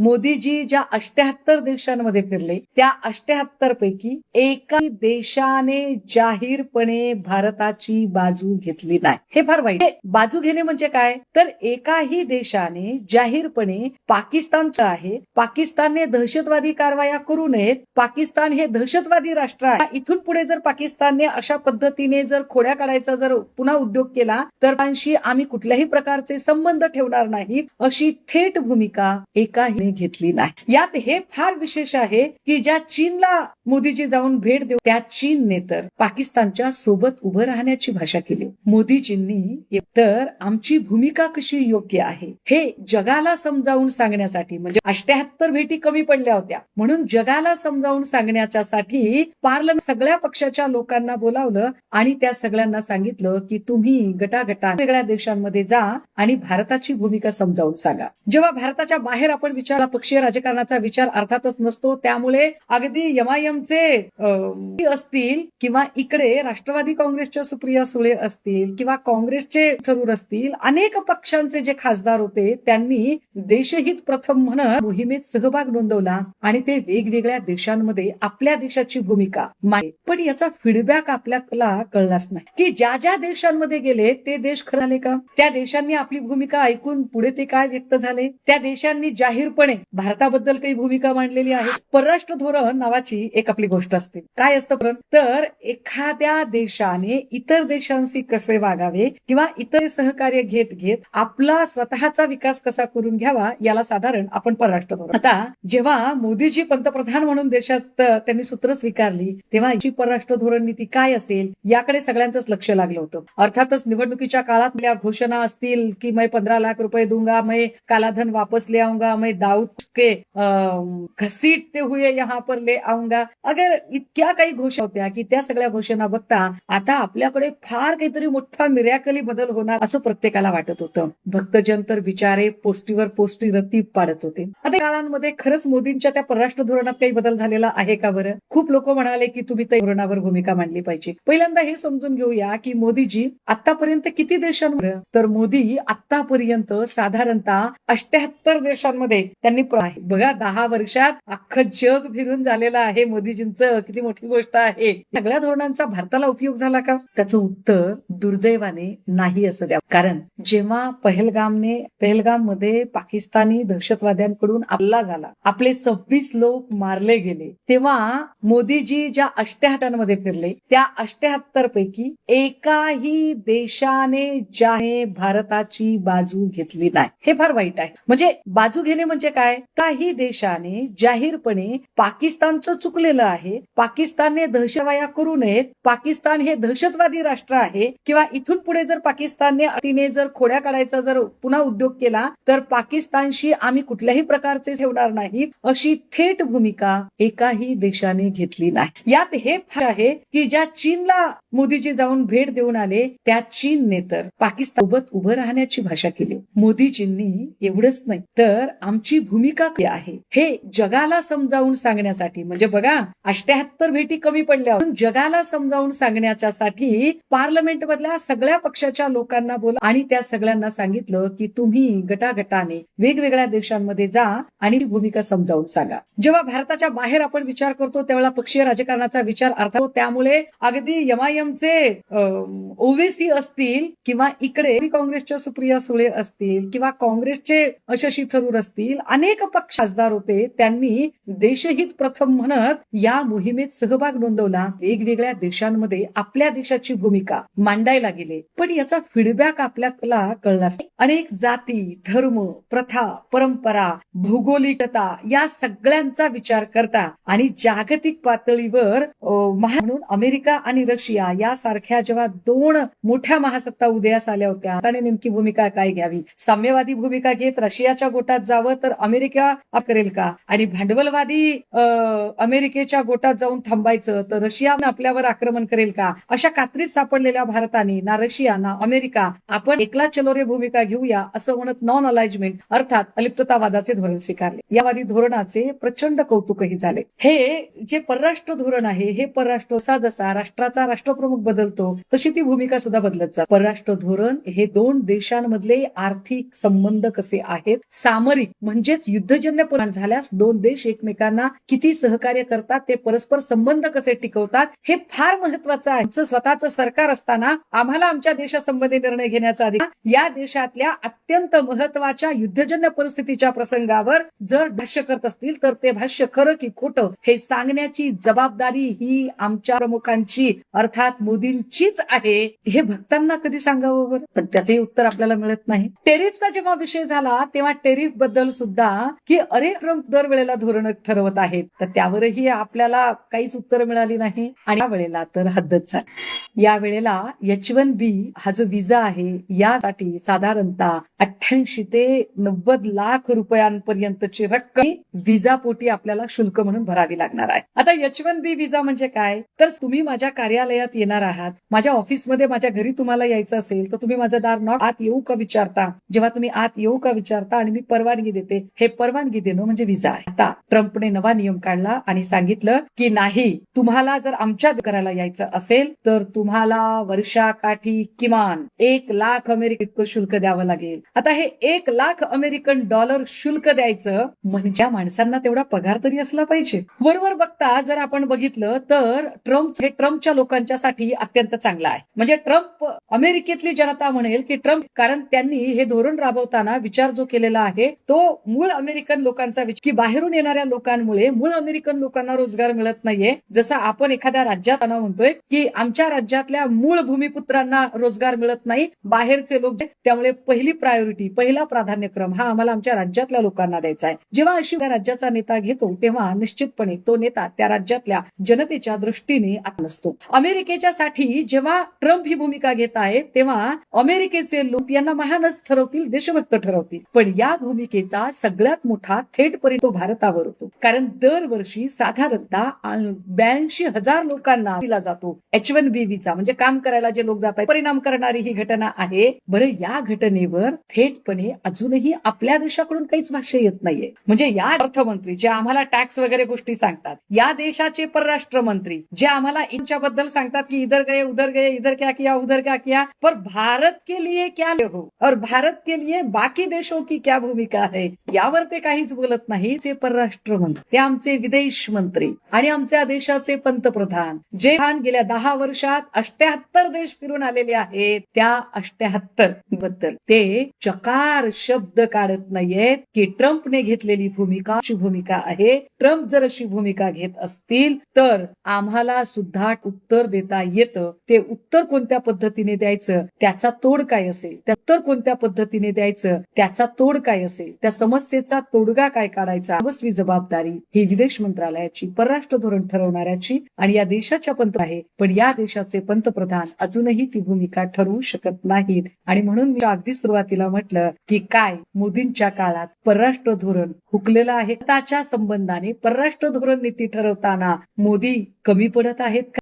मोदीजी ज्या अष्ट्याहत्तर देशांमध्ये फिरले त्या अष्ट्याहत्तर पैकी एका देशाने जाहीरपणे भारताची बाजू घेतली नाही. हे फार वाईट. बाजू घेणे म्हणजे काय? तर एकाही देशाने जाहीरपणे पाकिस्तानचं आहे. पाकिस्तानने दहशतवादी कारवाया करू नयेत. पाकिस्तान हे दहशतवादी राष्ट्र आहे. इथून पुढे जर पाकिस्तानने अशा पद्धतीने जर खोड्या काढायचा जर पुन्हा उद्योग केला तर त्यांशी आम्ही कुठल्याही प्रकारचे संबंध ठेवणार नाहीत. अशी थेट भूमिका एकाही घेतली नाही. यात हे फार विशेष आहे की ज्या चीनला मोदीजी जाऊन भेट देऊ त्या चीनने तर पाकिस्तानच्या सोबत उभं राहण्याची भाषा केली. मोदीजींनी तर आमची भूमिका कशी योग्य आहे हे जगाला समजावून सांगण्यासाठी म्हणजे अष्ट्याहत्तर भेटी कमी पडल्या होत्या म्हणून जगाला समजावून सांगण्याच्यासाठी पार्लमेंट सगळ्या पक्षाच्या लोकांना बोलावलं आणि त्या सगळ्यांना सांगितलं की तुम्ही गटागटा वेगळ्या देशांमध्ये जा आणि भारताची भूमिका समजावून सांगा. जेव्हा भारताच्या बाहेर आपण विचार पक्षीय राजकारणाचा विचार अर्थातच नसतो. त्यामुळे अगदी यमायमचे असतील किंवा इकडे राष्ट्रवादी काँग्रेसच्या सुप्रिया सुळे असतील किंवा काँग्रेसचे थरूर असतील अनेक पक्षांचे जे खासदार होते त्यांनी देशहित प्रथम म्हणत मोहिमेत सहभाग नोंदवला आणि ते वेगवेगळ्या देशांमध्ये आपल्या देशाची भूमिका मांडली. पण याचा फीडबॅक आपल्याला कळलाच नाही. की ज्या ज्या देशांमध्ये गेले ते देश खराले का? त्या देशांनी आपली भूमिका ऐकून पुढे ते काय व्यक्त झाले? त्या देशांनी जाहीर जाहीरपणे भारताबद्दल काही भूमिका मांडलेली आहे परराष्ट्र धोरण नावाची एक आपली गोष्ट असते. काय असतं तर एखाद्या देशाने इतर देशांशी कसे वागावे किंवा इतर सहकार्य घेत घेत आपला स्वतःचा विकास कसा करून घ्यावा याला साधारण आपण परराष्ट्र धोरण. आता जेव्हा मोदीजी पंतप्रधान म्हणून देशात त्यांनी सूत्र स्वीकारली तेव्हा ही परराष्ट्र धोरण नीती काय असेल याकडे सगळ्यांचंच लक्ष लागलं होतं. अर्थातच निवडणुकीच्या काळात घोषणा असतील की मैं पंधरा लाख रुपये दूंगा मैं कालाधन वापस ले आऊंगा मैं दाऊद के घसीटते हुए यहाँ पर ले आऊंगा। अगर इतक्या काही घोषणा होत्या की त्या सगळ्या घोषणा बघता आता आपल्याकडे फार काहीतरी मोठा मिर्याकली बदल होणार असं प्रत्येकाला वाटत होतं. भक्तजन तर बिचारे पोस्टीवर पोस्टी रती पाडत होते. आता काळांमध्ये खरंच मोदींच्या त्या परराष्ट्र धोरणात काही बदल झालेला आहे का बरं? खूप लोक म्हणाले की तुम्ही त्या धोरणावर भूमिका मांडली पाहिजे. पहिल्यांदा हे समजून घेऊया की मोदीजी आतापर्यंत किती देशांमध्ये तर मोदी आतापर्यंत साधारणतः अष्ट्याहत्तर देशांमध्ये त्यांनी बघा दहा वर्षात अख्खं जग फिरून झालेलं आहे मोदीजींचं. किती मोठी गोष्ट आहे. सगळ्या धोरणांचा भारताला उपयोग झाला का? त्याचं उत्तर दुर्दैवाने नाही असं द्या. कारण जेव्हा पहलगामने पहलगाममध्ये पाकिस्तानी दहशतवाद्यांकडून हल्ला झाला आपले सव्वीस लोक मारले गेले तेव्हा मोदीजी ज्या अष्ट्याहत्तरमध्ये फिरले त्या अष्ट्याहत्तर पैकी एकाही देशाने ज्याने भारताची बाजू घेतली नाही. हे फार वाईट आहे. म्हणजे बाजू घेणे म्हणजे म्हणजे काय? काही देशाने जाहीरपणे पाकिस्तानचं चुकलेलं आहे. पाकिस्तानने दहशतवाया करू नयेत. पाकिस्तान हे दहशतवादी राष्ट्र आहे. किंवा इथून पुढे जर पाकिस्तानने तिने जर खोड्या काढायचा जर पुन्हा उद्योग केला तर पाकिस्तानशी आम्ही कुठल्याही प्रकारचे ठेवणार नाहीत अशी थेट भूमिका एकाही देशाने घेतली नाही. यात हे फार आहे की ज्या चीनला मोदीजी जाऊन भेट देऊन आले त्या चीनने तर पाकिस्तान सोबत उभं राहण्याची भाषा केली. मोदीजींनी एवढंच नाही. तर आमची भूमिका काय आहे? हे जगाला समजावून सांगण्यासाठी म्हणजे बघा अष्ट्याहत्तर भेटी कमी पडल्या. जगाला समजावून सांगण्याच्या साठी पार्लमेंट मधल्या सगळ्या पक्षाच्या लोकांना बोला. आणि त्या सगळ्यांना सांगितलं की तुम्ही गटागटाने वेगवेगळ्या देशांमध्ये जा आणि भूमिका समजावून सांगा. जेव्हा भारताच्या बाहेर आपण विचार करतो त्यावेळेला पक्षीय राजकारणाचा विचार अर्थात त्यामुळे अगदी यमायमचे ओवेसी असतील किंवा इकडे काँग्रेसच्या सुप्रिया सुळे असतील किंवा काँग्रेसचे शशी थरूर असतील अनेक पक्ष खासदार होते. त्यांनी देशहित प्रथम म्हणत या मोहिमेत सहभाग नोंदवला. वेगवेगळ्या देशांमध्ये आपल्या देशाची भूमिका मांडायला गेले. पण याचा फीडबॅक आपल्याला कळला अनेक जाती धर्म प्रथा परंपरा भौगोलिकता या सगळ्यांचा विचार करता आणि जागतिक पातळीवर म्हणून अमेरिका आणि रशिया यासारख्या जेव्हा दोन मोठ्या महासत्ता उदयास आल्या होत्या त्याने नेमकी भूमिका काय घ्यावी? साम्यवादी भूमिका घेत रशियाच्या गोटात जावं तर अमेरिका करेल का? आणि भांडवलवादी अं, अमेरिकेच्या गोटात जाऊन थांबायचं तर रशिया आपल्यावर आक्रमण करेल का? अशा कात्रीत सापडलेल्या भारताने ना रशिया ना अमेरिका आपण एकला चलोरे भूमिका घेऊया असं म्हणत नॉन अलाइजमेंट अर्थात अलिप्ततावादाचे धोरण स्वीकारले. यावादी धोरणाचे प्रचंड कौतुकही झाले. हे जे परराष्ट्र धोरण आहे हे परराष्ट्र जसा जसा राष्ट्राचा राष्ट्रप्रमुख बदलतो तशी ती भूमिका सुद्धा बदलत जाते परराष्ट्र धोरण हे दोन देशांमधले आर्थिक संबंध कसे आहेत? सामरिक म्हणजे म्हणजेच युद्धजन्य परिणाम झाल्यास दोन देश एकमेकांना किती सहकार्य करतात ते परस्पर संबंध कसे टिकवतात हे फार महत्वाचं आहे. आमचं स्वतःचं सरकार असताना आम्हाला आमच्या देशासंबंधी निर्णय घेण्याचा अधिकार या देशातल्या अत्यंत महत्त्वाच्या युद्धजन्य परिस्थितीच्या प्रसंगावर जर भाष्य करत असतील तर ते भाष्य खरं की खोटं हे सांगण्याची जबाबदारी ही आमच्या प्रमुखांची अर्थात मोदींचीच आहे. हे भक्तांना कधी सांगावं बरं? पण त्याचंही उत्तर आपल्याला मिळत नाही. टेरिफचा जेव्हा विषय झाला तेव्हा टेरिफबद्दल सुद्धा की अरे ट्रम्प दरवेळेला धोरण ठरवत आहेत तर त्यावरही आपल्याला काहीच उत्तर मिळाली नाही. आणि या वेळेला तर हद्दच झाली. या वेळेला एच वन बी हा जो विजा आहे यासाठी साधारणतः अठ्ठ्याऐंशी ते नव्वद लाख रुपयांपर्यंतची रक्कम विजा पोटी आपल्याला शुल्क म्हणून भरावी लागणार आहे. आता एच वन बी विजा म्हणजे काय? तर तुम्ही माझ्या कार्यालयात येणार आहात माझ्या ऑफिसमध्ये माझ्या घरी तुम्हाला यायचं असेल तर तुम्ही माझं दार नॉक आत येऊ का विचारता? जेव्हा तुम्ही आत येऊ का विचारता आणि मी परवानगी देते हे परवानगी देणं म्हणजे विजा आहे. आता ट्रम्पने नवा नियम काढला आणि सांगितलं की नाही तुम्हाला जर आमच्या करायला यायचं असेल तर तुम्हाला वर्षाकाठी किमान एक लाख अमेरिकेत शुल्क द्यावं लागेल. आता हे एक लाख अमेरिकन डॉलर शुल्क द्यायचं म्हणजे माणसांना तेवढा पगार तरी असला पाहिजे. बरोबर बघता जर आपण बघितलं तर ट्रम्प हे ट्रम्पच्या लोकांच्यासाठी अत्यंत चांगलं आहे. म्हणजे ट्रम्प अमेरिकेतली जनता म्हणेल की ट्रम्प कारण त्यांनी हे धोरण राबवताना विचार जो केलेला आहे तो मूळ अमेरिकन लोकांचा विचार की बाहेरून येणाऱ्या लोकांमुळे मूळ अमेरिकन लोकांना रोजगार मिळत नाहीये. जसं आपण एखाद्या राज्यात आणा म्हणतोय की आमच्या राज्यातल्या मूळ भूमिपुत्रांना रोजगार मिळत नाही बाहेरचे लोक त्यामुळे पहिली प्रायोरिटी पहिला प्राधान्यक्रम हा आम्हाला आमच्या राज्यातल्या लोकांना द्यायचा आहे. जेव्हा अशी राज्याचा नेता घेतो तेव्हा निश्चितपणे तो नेता त्या राज्यातल्या जनतेच्या दृष्टीने नसतो. अमेरिकेच्या साठी जेव्हा ट्रम्प ही भूमिका घेत आहे तेव्हा अमेरिकेचे लोक यांना महानच ठरवतील देशभक्त ठरवतील. पण या भूमिकेचा सगळ्यात मोठा थेट परिणाम तो भारतावर होतो. कारण दरवर्षी साधारणतः ब्याऐंशी हजार लोकांना दिला जातो एच वन बी व्हीचा म्हणजे काम करायला जे लोक जातात परिणाम करणारी ही घटना आहे. बरं या घटनेवर थेटपणे अजूनही आपल्या देशाकडून काहीच भाष्य येत नाहीये. म्हणजे या अर्थमंत्री जे आम्हाला टॅक्स वगैरे गोष्टी सांगतात या देशाचे परराष्ट्र मंत्री जे आम्हाला बद्दल सांगतात की इधर गए उधर गए इधर क्या किया उधर क्या किया पर भारत के लिए क्या हो? और भारत के लिए बाकी देशों की क्या भूमिका है यावर ते काहीच बोलत नाही ते परराष्ट्र मंत्री ते आमचे विदेश मंत्री आणि आमच्या देशाचे पंतप्रधान. जे गेल्या दहा वर्षात अष्ट्याहत्तर देश फिरून आलेले आहेत त्या अष्ट्याहत्तरबद्दल. ते चकार शब्द काढत नाहीयेत की ट्रम्पने घेतलेली भूमिका अशी भूमिका आहे. ट्रम्प जर अशी भूमिका घेत असतील तर आम्हाला सुद्धा उत्तर देता येतं. ते उत्तर कोणत्या पद्धतीने द्यायचं त्याचा तोड काय असेल? त्या उत्तर कोणत्या पद्धतीने द्यायचं त्याचा तोड काय असेल? त्या समज समस्येचा तोडगा काय काढायचा? सर्वस्वी जबाबदारी ही विदेश मंत्रालयाची परराष्ट्र धोरण ठरवणाऱ्याची आणि या देशाच्या पंत आहे. पण या देशाचे पंतप्रधान अजूनही ती भूमिका ठरवू शकत नाहीत. आणि म्हणून मी अगदी सुरुवातीला म्हटलं की काय? मोदींच्या काळात परराष्ट्र धोरण हुकलेलं आहे. त्याच्या संबंधाने परराष्ट्र धोरण नीती ठरवताना मोदी कमी पडत आहेत का?